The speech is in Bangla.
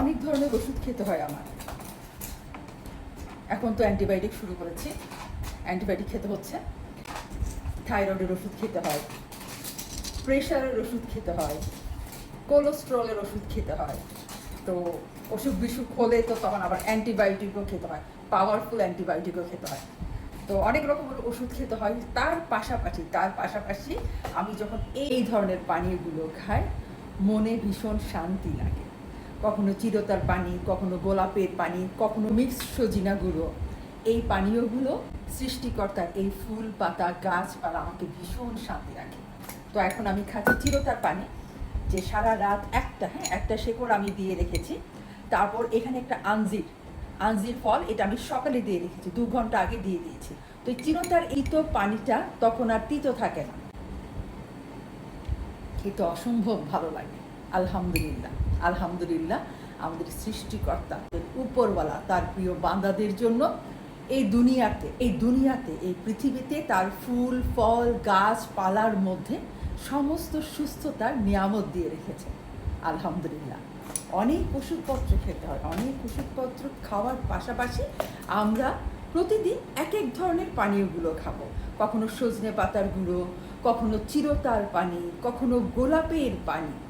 অনেক ধরনের ওষুধ খেতে হয় আমার। এখন তো অ্যান্টিবায়োটিক শুরু করেছি। অ্যান্টিবায়োটিক খেতে হচ্ছে। থাইরয়েডের ওষুধ খেতে হয়। প্রেশারের ওষুধ খেতে হয়। কোলেস্ট্রলের ওষুধ খেতে হয়। তো অসুখ বিসুখ হলে তো তখন আবার অ্যান্টিবায়োটিকও খেতে হয়। পাওয়ারফুল অ্যান্টিবায়োটিকও খেতে হয়। তো অনেক রকমের ওষুধ খেতে হয়। তার পাশাপাশি তার পাশাপাশি আমি যখন এই ধরনের পানীয়গুলো খাই, মনে ভীষণ শান্তি লাগে। কখনো চিরতার পানি, কখনো গোলাপের পানি, কখনো মিক্স সজিনা গুঁড়ো। এই পানীয়গুলো সৃষ্টিকর্তার এই ফুল, পাতা গাছপালা আমাকে ভীষণ শান্তি রাখে। তো এখন আমি খাচ্ছি চিরতার পানি, যে সারা রাত একটা হ্যাঁ একটা শেকড় আমি দিয়ে রেখেছি। তারপর এখানে একটা আঞ্জির আঞ্জির ফল, এটা আমি সকালে দিয়ে রেখেছি, দু ঘণ্টা আগে দিয়ে দিয়েছি। তো চিরতার এই তো পানিটা তখন আর তিতো থাকে না। খেতে অসম্ভব ভালো লাগে। আলহামদুলিল্লাহ। আলহামদুলিল্লাহ আমাদের সৃষ্টিকর্তা, উপরওয়ালা, তার প্রিয় বান্দাদের জন্য এই দুনিয়াতে এই দুনিয়াতে, এই পৃথিবীতে তার ফুল, ফল গাছপালার মধ্যে সমস্ত সুস্থতার নিয়ামত দিয়ে রেখেছে। আলহামদুলিল্লাহ। অনেক ওষুধপত্র খেতে হয়, অনেক ওষুধপত্র খাওয়ার পাশাপাশি আমরা প্রতিদিন এক এক ধরনের পানীয়গুলো খাব। কখনো সজনে পাতার গুঁড়ো, কখনো চিরতার পানি, কখনো গোলাপের পানি।